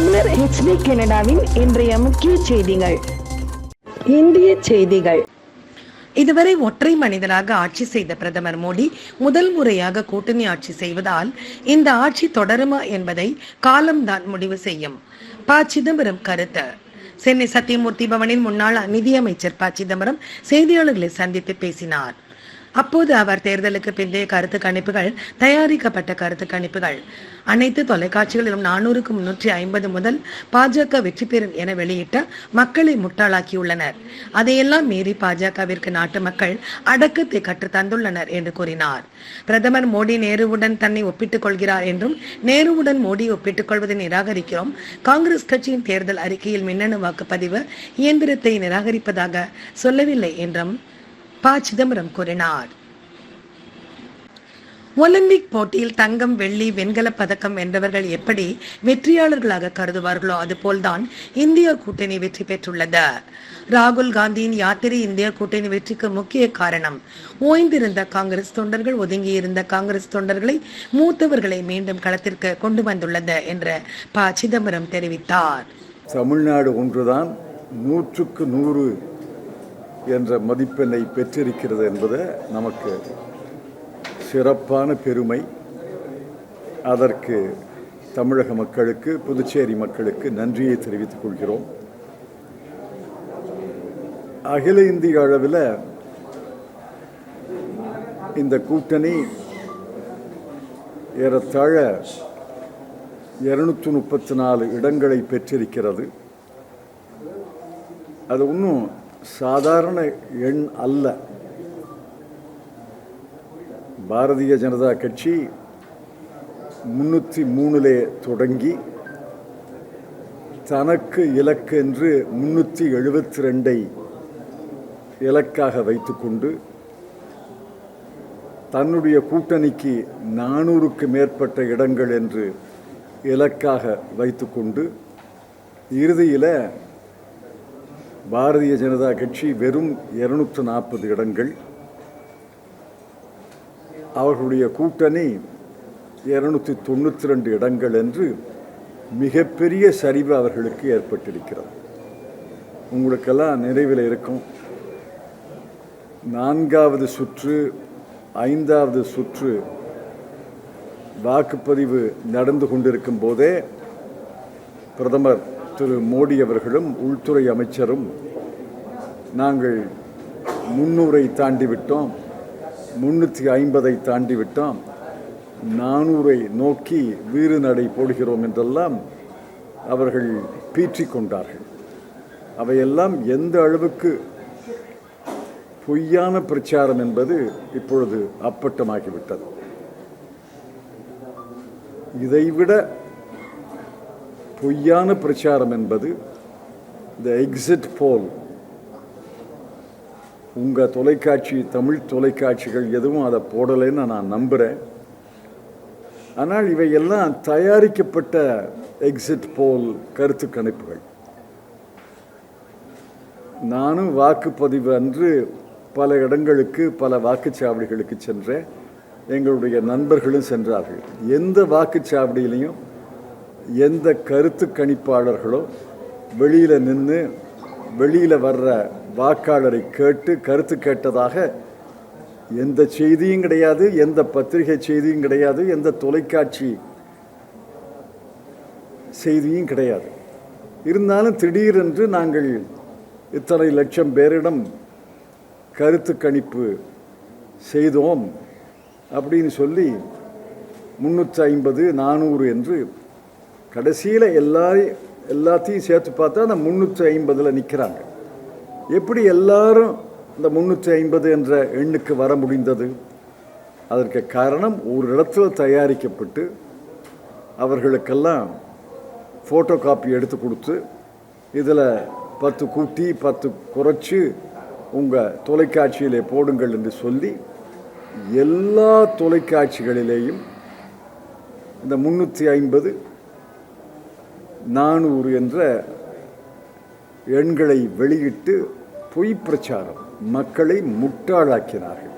தமிழர் ஹெச்டி கனடாவின் இன்றைய முக்கிய செய்திகள். இந்திய செய்திகள். இதுவரை ஒற்றை மனிதனாக ஆட்சி செய்த பிரதமர் மோடி முதல் முறையாக கூட்டணி ஆட்சி செய்வதால் இந்த ஆட்சி தொடருமா என்பதை காலம்தான் முடிவு செய்யும். ப. சிதம்பரம் கருத்து. சென்னை சத்தியமூர்த்தி பவனின் முன்னாள் நிதியமைச்சர் ப. சிதம்பரம் செய்தியாளர்களை சந்தித்து பேசினார். அப்போது அவர் தேர்தலுக்கு பிந்தைய கருத்து கணிப்புகள் தயாரிக்கப்பட்ட கருத்து கணிப்புகள். அனைத்து தொலைக்காட்சிகளிலும் நானூறுக்கு முன்னூற்றி ஐம்பது முதல் பாஜக வெற்றி பெறும் என வெளியிட்ட மக்களை முட்டாளாக்கியுள்ளனர். அதையெல்லாம் மீறி பாஜகவிற்கு நாட்டு மக்கள் அடக்கத்தை கற்று தந்துள்ளனர் என்று கூறினார். பிரதமர் மோடி நேருவுடன் தன்னை ஒப்பிட்டுக் கொள்கிறார் என்றும் நேருவுடன் மோடி ஒப்பிட்டுக் கொள்வதை நிராகரிக்கிறோம். காங்கிரஸ் கட்சியின் தேர்தல் அறிக்கையில் மின்னணு வாக்குப்பதிவு இயந்திரத்தை நிராகரிப்பதாக சொல்லவில்லை என்றும் ப சிதம்பரம் கூறினார். ஒலிம்பிக் போட்டியில் தங்கம் வெள்ளி வெண்கலப் பதக்கம் வென்றவர்கள் எப்படி வெற்றியாளர்களாக கருதுவார்களோ அதுபோல்தான் இந்திய கூட்டணி வெற்றி பெற்றுள்ளது. ராகுல் காந்தியின் யாத்திரை இந்திய கூட்டணி வெற்றிக்கு முக்கிய காரணம். ஓய்ந்திருந்த காங்கிரஸ் தொண்டர்கள் ஒதுங்கியிருந்த காங்கிரஸ் தொண்டர்களை மூத்தவர்களை மீண்டும் களத்திற்கு கொண்டு வந்துள்ளது என்று ப சிதம்பரம் தெரிவித்தார். தமிழ்நாடு ஒன்றுதான் நூற்றுக்கு நூறு என்ற மதிப்பெண்ணை பெற்றிருக்கிறது என்பது நமக்கு சிறப்பான பெருமை. அதற்கு தமிழக மக்களுக்கு புதுச்சேரி மக்களுக்கு நன்றியை தெரிவித்துக் கொள்கிறோம். அகில இந்திய அளவில் இந்த கூட்டணி ஏறத்தாழ இருநூற்றி முப்பத்தி நாலு இடங்களை பெற்றிருக்கிறது. அது இன்னும் சாதாரண எண் அல்ல. பாரதிய ஜனதா கட்சி முன்னூற்றி மூணிலே தொடங்கி தனக்கு இலக்கு என்று முன்னூற்றி எழுபத்தி ரெண்டை இலக்காக வைத்துக்கொண்டு தன்னுடைய கூட்டணிக்கு நானூறுக்கு மேற்பட்ட இடங்கள் என்று இலக்காக வைத்துக்கொண்டு இறுதியில் பாரதிய ஜனதா கட்சி வெறும் இருநூற்று நாற்பது இடங்கள். அவர்களுடைய கூட்டணி இருநூற்றி தொண்ணூற்றி ரெண்டு இடங்கள் என்று மிகப்பெரிய சரிவு அவர்களுக்கு ஏற்பட்டிருக்கிறது. உங்களுக்கெல்லாம் நிறைவில் இருக்கும். நான்காவது சுற்று ஐந்தாவது சுற்று வாக்குப்பதிவு நடந்து கொண்டிருக்கும் போதே பிரதமர் திரு மோடி அவர்களும் உள்துறை அமைச்சரும் நாங்கள் முன்னூரை தாண்டி விட்டோம். முன்னூற்றி ஐம்பதை தாண்டி விட்டோம். நானூரை நோக்கி வீறு நடை போடுகிறோம் என்றெல்லாம் அவர்கள் பீற்றி கொண்டார்கள். அவையெல்லாம் எந்த அளவுக்கு பொய்யான பிரச்சாரம் என்பது இப்பொழுது அப்பட்டமாகிவிட்டது. இதைவிட பொய்யான பிரச்சாரம் என்பது இந்த எக்ஸிட் போல் உங்கள் தொலைக்காட்சி தமிழ் தொலைக்காட்சிகள் எதுவும் அதை போடலைன்னு நான் நம்புகிறேன் ஆனால் இவையெல்லாம் தயாரிக்கப்பட்ட எக்ஸிட் போல் கருத்து கணிப்புகள். நானும் வாக்குப்பதிவு அன்று பல இடங்களுக்கு பல வாக்குச்சாவடிகளுக்கு சென்றேன். எங்களுடைய நண்பர்களும் சென்றார்கள். எந்த வாக்குச்சாவடியிலையும் எந்த கருத்து கணிப்பாளர்களோ வெளியில் நின்று வெளியில் வர்ற வாக்காளரை கேட்டு கருத்து கேட்டதாக எந்த செய்தியும் கிடையாது எந்த பத்திரிகை செய்தியும் கிடையாது எந்த தொலைக்காட்சி செய்தியும் கிடையாது. இருந்தாலும் திடீரென்று நாங்கள் இத்தனை லட்சம் பேரிடம் கருத்து கணிப்பு செய்தோம் அப்படின்னு சொல்லி முந்நூற்றி ஐம்பது நானூறு என்று கடைசியில் எல்லாரையும் எல்லாத்தையும் சேர்த்து பார்த்தா அந்த முந்நூற்றி ஐம்பதில் நிற்கிறாங்க எப்படி எல்லாரும் இந்த முந்நூற்றி ஐம்பது என்ற எண்ணுக்கு வர முடிந்தது? அதற்கு காரணம் ஒரு இடத்துல தயாரிக்கப்பட்டு அவர்களுக்கெல்லாம் ஃபோட்டோ காப்பி எடுத்து கொடுத்து இதில் பத்து கூட்டி பத்து குறைச்சி உங்கள் தொலைக்காட்சியிலே போடுங்கள் என்று சொல்லி எல்லா தொலைக்காட்சிகளிலேயும் இந்த முந்நூற்றி ஐம்பது நானூறு என்ற எண்களை வெளியிட்டு பொய் பிரச்சாரம் மக்களை முட்டாளாக்கினார்கள்.